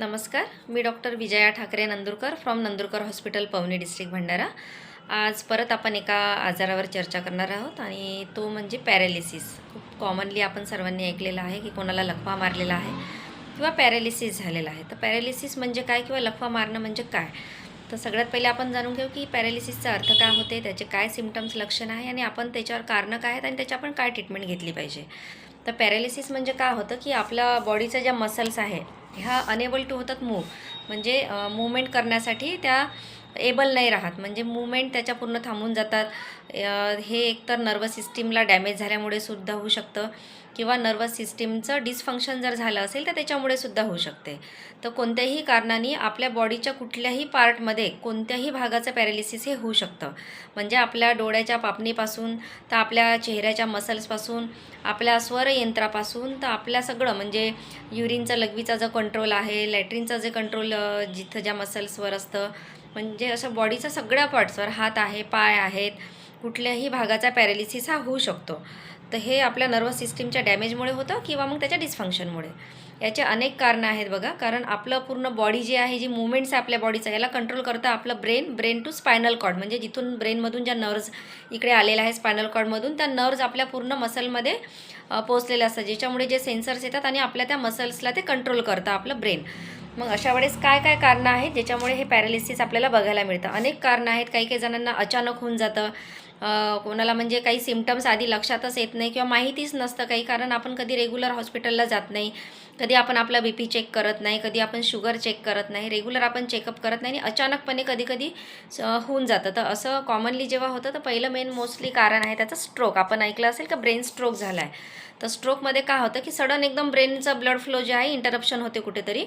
नमस्कार मी doctor Vijaya Thakre Nandurkar from Nandurkar hospital Pauni district Bhandara. आज परत आपण एका आजारावर चर्चा करणार आहोत आणि तो म्हणजे पॅरालिसिस खूप कॉमनली आपण सर्वांनी ऐकलेलं आहे की कोणाला लखवा मारलेला आहे किंवा पॅरालिसिस झालेला आहे. तर पॅरालिसिस म्हणजे काय किंवा लखवा मारणं म्हणजे काय? तर सगळ्यात पहिले आपण जाणून घेऊ की पॅरालिसिसचा अर्थ काय होते त्याचे काय सिमटम्स लक्षण आहे आणि आपण त्याच्यावर कारणं काय आहेत आणि त्याची आपण काय ट्रीटमेंट घेतली पाहिजे? तर पॅरालिसिस म्हणजे काय होतं की आपल्या बॉडीचं ज्या मसल्स आहे ह्या अनेबल टू होतात मूव म्हणजे मुवमेंट करण्यासाठी त्या एबल नाही राहत. म्हणजे मुवमेंट त्याच्या पूर्ण थांबून जातात. हे एकतर नर्वस सिस्टीमला डॅमेज झाल्यामुळे सुद्धा होऊ शकतं. किंवा नर्वस सिस्टीमचं डिसफंक्शन जर झालं असेल तर त्याच्यामुळे सुद्धा होऊ शकते. तर कोणत्याही कारणाने आपल्या बॉडीच्या कुठल्याही पार्टमध्ये कोणत्याही भागाचं पॅरालिसिस हे होऊ शकतं. म्हणजे आपल्या डोळ्याच्या पापणीपासून तर आपल्या चेहऱ्याच्या मसल्सपासून आपल्या स्वरयंत्रापासून तर आपल्या सगळं म्हणजे युरिनचा लघवीचा जो कंट्रोल आहे लॅट्रिनचा जे कंट्रोल जिथं ज्या मसल्सवर असतं म्हणजे असं बॉडीचा सगळ्या पार्ट्सवर हात आहे पाय आहेत कुठल्याही भागाचा पॅरालिसिस हा होऊ शकतो. तर हे आपल्या नर्वस सिस्टीमच्या डॅमेजमुळे होतं किंवा मग त्याच्या डिस्फंक्शनमुळे याचे अनेक कारणं आहेत बघा. कारण आपलं पूर्ण बॉडी जे आहे जी मुवमेंट्स आहे आपल्या बॉडीचा याला कंट्रोल करतं आपलं brain brain to spinal cord म्हणजे जिथून ब्रेनमधून ज्या नर्व्ज इकडे आलेल्या आहे स्पायनल कॉर्डमधून त्या नर्व्ज आपल्या पूर्ण मसलमध्ये पोचलेल्या असतात. ज्याच्यामुळे जे सेन्सर्स येतात आणि आपल्या त्या मसल्सला ते कंट्रोल करतं आपलं ब्रेन मग अशा वेळेस काय काय कारणं आहेत? ज्याच्यामुळे हे पॅरालिसिस आपल्याला बघायला मिळतं. अनेक कारणं आहेत. काही काही जणांना अचानक होऊन जातं. कोणाला म्हणजे काही सिमटम्स आधी लक्षातच येत नाही किंवा माहितीच नसतं काही कारण आपण कधी रेग्युलर हॉस्पिटलला जात नाही कधी आपण आपला बी पी चेक करत नाही कधी आपण शुगर चेक करत नाही रेग्युलर आपण चेकअप करत नाही आणि अचानकपणे कधी कधी होऊन जातं. तर असं कॉमनली जेव्हा होतं तर पहिलं मेन मोस्टली कारण आहे त्याचं स्ट्रोक आपण ऐकलं असेल का ब्रेन स्ट्रोक झाला आहे तर स्ट्रोकमध्ये काय होतं की सडन एकदम ब्रेनचा ब्लड फ्लो जे आहे इंटरप्शन होते कुठेतरी.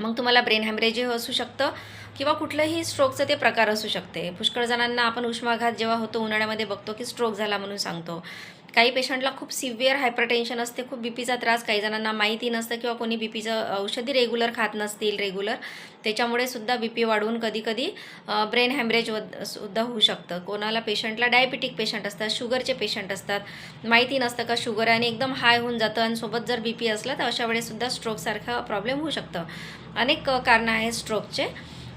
मग तुम्हाला ब्रेन हॅमरेज असू शकतं किंवा कुठलंही स्ट्रोकचं ते प्रकार असू शकते. पुष्कळ जणांना आपण उष्माघात जेव्हा होतो उन्हाळ्यामध्ये बघतो की स्ट्रोक झाला म्हणून सांगतो. काही पेशंटला खूप सिव्हिअर हायपरटेन्शन असते खूप बीपीचा त्रास काही जणांना माहिती नसतं किंवा कोणी बीपीचं औषधी रेग्युलर खात नसतील रेग्युलर त्याच्यामुळे सुद्धा बी पी वाढवून कधी कधी ब्रेन हॅमरेज सुद्धा होऊ शकतं. कोणाला पेशंटला डायबिटिक पेशंट असतात शुगरचे पेशंट असतात माहिती नसतं का शुगर आणि एकदम हाय होऊन जातं आणि सोबत जर बी पी असला तर अशा वेळेससुद्धा स्ट्रोकसारखा प्रॉब्लेम होऊ शकतं. अनेक कारणं आहेत स्ट्रोकचे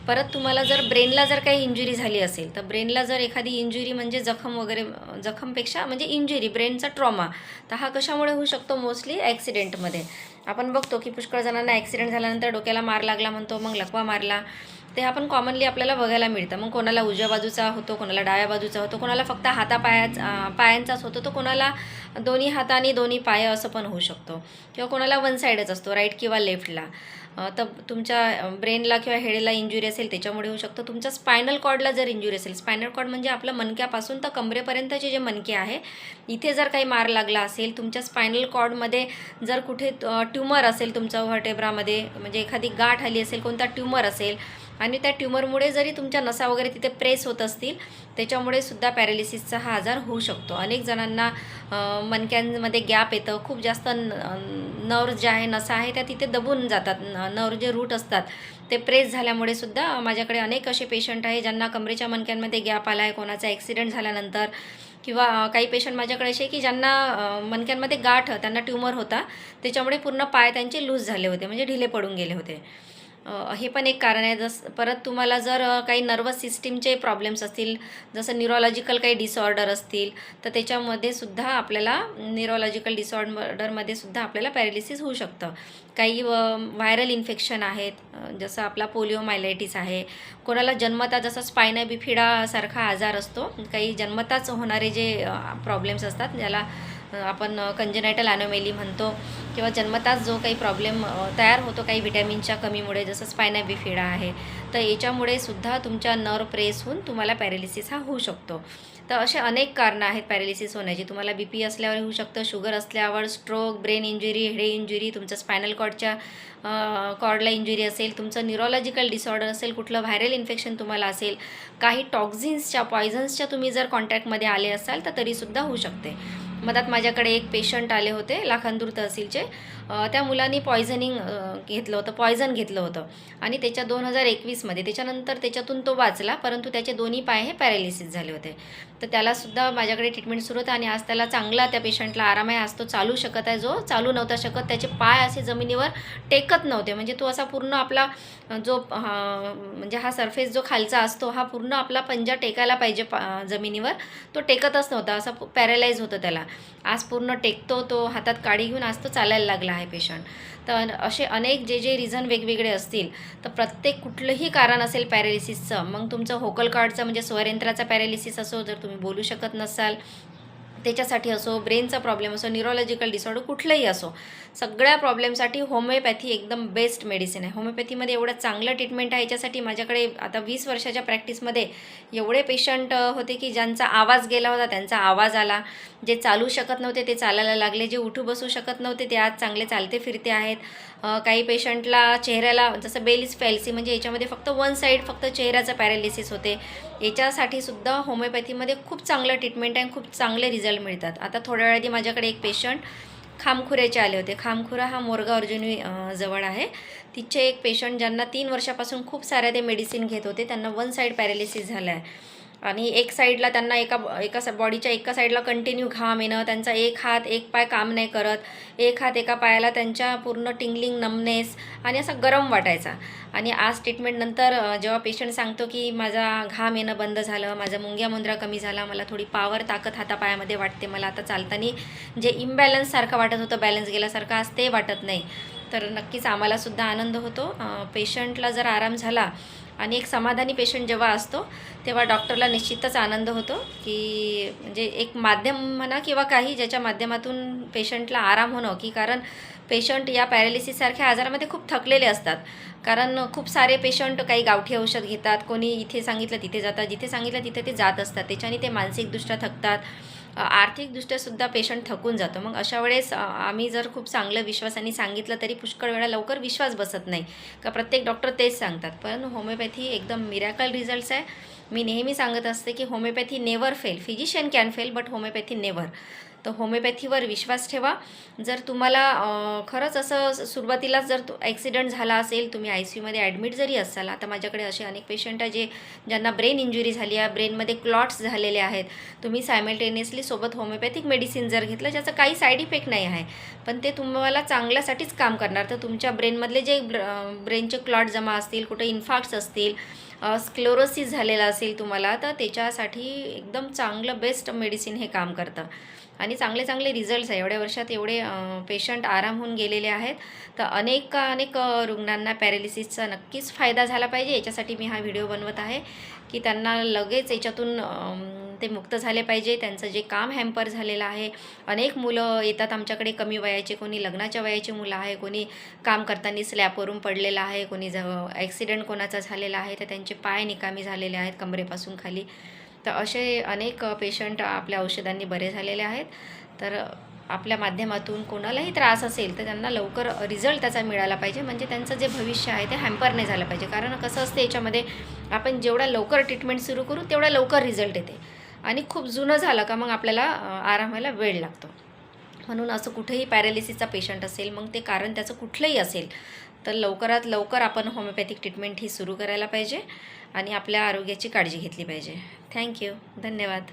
परत तुम्हाला जर ब्रेनला जर काही इंजुरी झाली असेल तर ब्रेनला जर एखादी इंजुरी म्हणजे जखम वगैरे जखमपेक्षा म्हणजे इंजुरी ब्रेनचा ट्रॉमा तर हा कशामुळे होऊ शकतो? मोस्टली ॲक्सिडेंटमध्ये आपण बघतो की पुष्कळ जणांना ॲक्सिडेंट झाल्यानंतर डोक्याला मार लागला म्हणतो मग लकवा मारला. ते आपण कॉमनली आपल्याला बघायला मिळतं. मग कोणाला उजव्या बाजूचा होतो कोणाला डाव्या बाजूचा होतो कोणाला फक्त हातापायाचा पायांचाच होतो तो कोणाला दोन्ही हाताने दोन्ही पाय असं पण होऊ शकतो. किंवा कोणाला वन साईडच असतो राईट किंवा लेफ्टला अ, तर तुमच्या ब्रेनला किंवा हेडेला इंजुरी असेल त्याच्यामुळे होऊ शकतो. तुमच्या स्पायनल कॉर्डला जर इंजुरी असेल स्पायनल कॉर्ड म्हणजे आपलं मनक्यापासून तर कमरेपर्यंतचे जे मनके आहे इथे जर काही मार लागला असेल तुमच्या स्पायनल कॉर्डमध्ये जर कुठे ट्युमर असेल तुमच्या व्हर्टेब्रामध्ये म्हणजे एखादी गाठ आली असेल कोणता ट्युमर असेल आणि त्या ट्युमरमुळे जरी तुमच्या नसा वगैरे तिथे प्रेस होत असतील त्याच्यामुळे सुद्धा पॅरालिसिसचा हा आजार होऊ शकतो. अनेक जणांना मनक्यांमध्ये मणक्यांमध्ये गॅप येतं. खूप जास्त नर जे आहे नसा आहे त्या तिथे दबून जातात. नर जे रूट असतात ते प्रेस झाल्यामुळे सुद्धा माझ्याकडे अनेक असे पेशंट आहे ज्यांना कमरेच्या मणक्यांमध्ये गॅप आला आहे कोणाचा ॲक्सिडेंट झाल्यानंतर किंवा काही पेशंट माझ्याकडे असे की ज्यांना मनक्यांमध्ये मणक्यांमध्ये गाठ त्यांना ट्युमर होता त्याच्यामुळे पूर्ण पाय त्यांचे लूज झाले होते म्हणजे ढिले पडून गेले होते. हे पण एक कारण आहे. जस परत तुम्हाला जर काही नर्वस सिस्टीमचे प्रॉब्लेम्स असतील जसं न्यूरोलॉजिकल काही डिसऑर्डर असतील तर त्याच्यामध्ये सुद्धा आपल्याला न्यूरोलॉजिकल डिसऑर्डरमध्ये सुद्धा आपल्याला पॅरालिसिस होऊ शकतं. काही व्हायरल इन्फेक्शन आहेत जसं आपला पोलिओ मायलायटिस आहे. कोणाला जन्मता जसं स्पायना बिफिडासारखा आजार असतो काही जन्मताच होणारे जे प्रॉब्लेम्स असतात ज्याला आपण कंजेनायटल ॲनोमेली म्हणतो किंवा जन्मताच जो काही प्रॉब्लेम तयार होतो काही विटॅमिनच्या कमीमुळे जसं स्पायना बिफिडा आहे तर याच्यामुळे सुद्धा तुमच्या नर्व प्रेस होऊन तुम्हाला पॅरालिसिस हा होऊ शकतो. तर असे अनेक कारणं आहेत पॅरालिसिस होण्याची. तुम्हाला बी पी असल्यावर होऊ शकतं शुगर असल्यावर स्ट्रोक ब्रेन इंजुरी हेडे इंजुरी तुमचं स्पायनल कॉर्डच्या कॉर्डला इंजुरी असेल तुमचं न्यूरोलॉजिकल डिसऑर्डर असेल कुठलं व्हायरल इन्फेक्शन तुम्हाला असेल काही टॉक्झिन्सच्या पॉयझन्सच्या तुम्ही जर कॉन्टॅक्टमध्ये आले असाल तर तरीसुद्धा होऊ शकते. मधात माझ्याकडे एक पेशंट आले होते लाखांदूर तहसीलचे. त्या मुलांनी पॉयझनिंग घेतलं होतं पॉयझन घेतलं होतं. आणि त्याच्या दोन हजार एकवीसमध्ये त्याच्यानंतर त्याच्यातून तो वाचला परंतु त्याचे दोन्ही पाय हे पॅरालिसिस झाले होते. तर त्यालासुद्धा माझ्याकडे ट्रीटमेंट सुरू होतं आणि आज त्याला चांगला त्या पेशंटला आराम आहे. आज तो चालू शकत आहे जो चालू नव्हता शकत त्याचे पाय असे जमिनीवर टेकत नव्हते. म्हणजे तो असा पूर्ण आपला जो हा, म्हणजे हा सरफेस जो खालचा असतो हा पूर्ण आपला पंजा टेकायला पाहिजे पा जमिनीवर. तो टेकतच नव्हता असा पॅरालाइज होतं त्याला. आज पूर्ण टेकतो तो हातात काडी घेऊन आज तो चालायला लागला. आहे पेशंट तर असे अनेक जे जे रिझन वेगवेगळे असतील तर प्रत्येक कुठलंही कारण असेल पॅरालिसिसचं मग तुमचं होकल कार्डचं म्हणजे स्वयंत्राचा पॅरालिसिस असो जर तुम्ही बोलू शकत नसाल त्याच्यासाठी असो ब्रेनचा प्रॉब्लेम असो न्यूरोलॉजिकल डिसऑर्डर कुठलंही असो सगळ्या प्रॉब्लेमसाठी होमिओपॅथी एकदम बेस्ट मेडिसिन आहे. होमिओपॅथीमध्ये एवढं चांगलं ट्रीटमेंट आहे याच्यासाठी माझ्याकडे आता वीस वर्षाच्या प्रॅक्टिसमध्ये एवढे पेशंट होते की ज्यांचा आवाज गेला होता त्यांचा आवाज आला. जे चालू शकत नव्हते ते चालायला लागले. जे उठू बसू शकत नव्हते ते आज चांगले चालते फिरते आहेत. काही पेशंटला चेहऱ्याला जसं बेलिस फॅल्सी म्हणजे याच्यामध्ये फक्त वन साईड फक्त चेहऱ्याचं पॅरालिसिस होते. याच्यासाठी सुद्धा होमिओपॅथीमध्ये खूप चांगलं ट्रीटमेंट आहे आणि खूप चांगले रिझल्ट मिळतात. आता थोड्या वेळ आधी माझ्याकडे एक पेशंट खामखुऱ्याचे आले होते. खामखुरा हा मोरगाव अर्जुनी जवळ आहे. तिचे एक पेशंट ज्यांना तीन वर्षापासून खूप साऱ्या ते मेडिसिन घेत होते. त्यांना वन साईड पॅरालिसिस झाला आहे आणि एक साईडला त्यांना एका एका स- बॉडीच्या एका साईडला कंटिन्यू घाम येणं त्यांचा एक हात एक पाय काम नाही करत एक हात एका पायाला त्यांच्या पूर्ण टिंगलिंग नमनेस आणि असं गरम वाटायचा. आणि आज ट्रीटमेंटनंतर जेव्हा पेशंट सांगतो की माझा घाम येणं बंद झालं माझा मुंग्या मुंद्रा कमी झाला मला थोडी पावर ताकद हातापायामध्ये वाटते मला आता चालताना जे इम्बॅलन्ससारखं वाटत होतं बॅलन्स गेल्यासारखं आज ते वाटत नाही. तर नक्कीच आम्हालासुद्धा आनंद होतो. पेशंटला जर आराम झाला आणि एक समाधानी पेशंट जेव्हा असतो तेव्हा डॉक्टरला निश्चितच आनंद होतो की म्हणजे एक माध्यम म्हणा किंवा काही ज्याच्या माध्यमातून पेशंटला आराम होणं की कारण पेशंट या पॅरालिसिससारख्या आजारामध्ये खूप थकलेले असतात. कारण खूप सारे पेशंट काही गावठी औषध घेतात कोणी इथे सांगितलं तिथे जातात जिथे सांगितलं तिथे ते जात असतात. त्याच्याने ते मानसिकदृष्ट्या थकतात. आर्थिकदृष्ट्यासुद्धा पेशंट थकून जातो. मग अशा वेळेस आम्ही जर खूप चांगलं विश्वासाने सांगितलं तरी पुष्कळ वेळा लवकर विश्वास बसत नाही. का प्रत्येक डॉक्टर तेच सांगतात. पण होमिओपॅथी एकदम मिरॅकल रिझल्ट्स आहे. मी नेहमी सांगत असते की homeopathy never fail physician can fail but homeopathy never तर होमिओपॅथीवर विश्वास ठेवा. जर तुम्हाला खरंच असं सुरुवातीलाच जर तो ॲक्सिडंट झाला असेल तुम्ही आय सी यूमध्ये ॲडमिट जरी असाल आता माझ्याकडे असे अनेक पेशंट आहे जे ज्यांना ब्रेन इंजुरी झाली आहे ब्रेनमध्ये क्लॉट्स झालेले आहेत. तुम्ही सायमल्टेनियसली सोबत होमिओपॅथिक मेडिसिन जर घेतलं ज्याचं काही साईड इफेक्ट नाही आहे पण ते तुम्हाला चांगल्यासाठीच काम करणार. तर तुमच्या ब्रेनमधले जे ब्रेनचे क्लॉट जमा असतील कुठे इन्फाक्ट्स असतील स्क्लोरोसिस झालेला असेल तुम्हाला तर त्याच्यासाठी एकदम चांगलं बेस्ट मेडिसिन हे काम करतं. आणि चांगले चांगले रिझल्ट्स आहे. एवढ्या वर्षात एवढे पेशंट आराम होऊन गेलेले आहेत. तर अनेक अनेक रुग्णांना पॅरालिसिसचा नक्कीच फायदा झाला पाहिजे. याच्यासाठी मी हा व्हिडिओ बनवत आहे की त्यांना लगेच याच्यातून ते मुक्त झाले पाहिजे. त्यांचं जे काम हॅम्पर झालेलं आहे. अनेक मुलं येतात आमच्याकडे कमी वयाचे. कोणी लग्नाच्या वयाचे मुलं आहे. कोणी काम करताना स्लॅपवरून पडलेलं आहे. कोणी ज ॲक्सिडेंट कोणाचा झालेला आहे. तर त्यांचे पाय निकामी झालेले आहेत कमरेपासून खाली. तर असे अनेक पेशंट आपल्या औषधांनी बरे झालेले आहेत. तर आपल्या माध्यमातून कोणालाही त्रास असेल तर त्यांना लवकर रिझल्ट त्याचा मिळाला पाहिजे. म्हणजे त्यांचं जे भविष्य आहे ते हॅम्पर नाही झालं पाहिजे. कारण कसं असते याच्यामध्ये आपण जेवढा लवकर ट्रीटमेंट सुरू करू तेवढा लवकर रिझल्ट येते. आणि खूप जुनं झालं का मग आपल्याला अ, आराम व्हायला वेळ लागतो. म्हणून असं कुठेही पॅरालिसिसचा पेशंट असेल मग ते कारण त्याचं कुठलंही असेल तर लवकरात लवकर आपण होमिओपॅथिक ट्रीटमेंट ही सुरू करायला पाहिजे. आणि आपल्या आरोग्याची काळजी घेतली पाहिजे. थँक्यू धन्यवाद.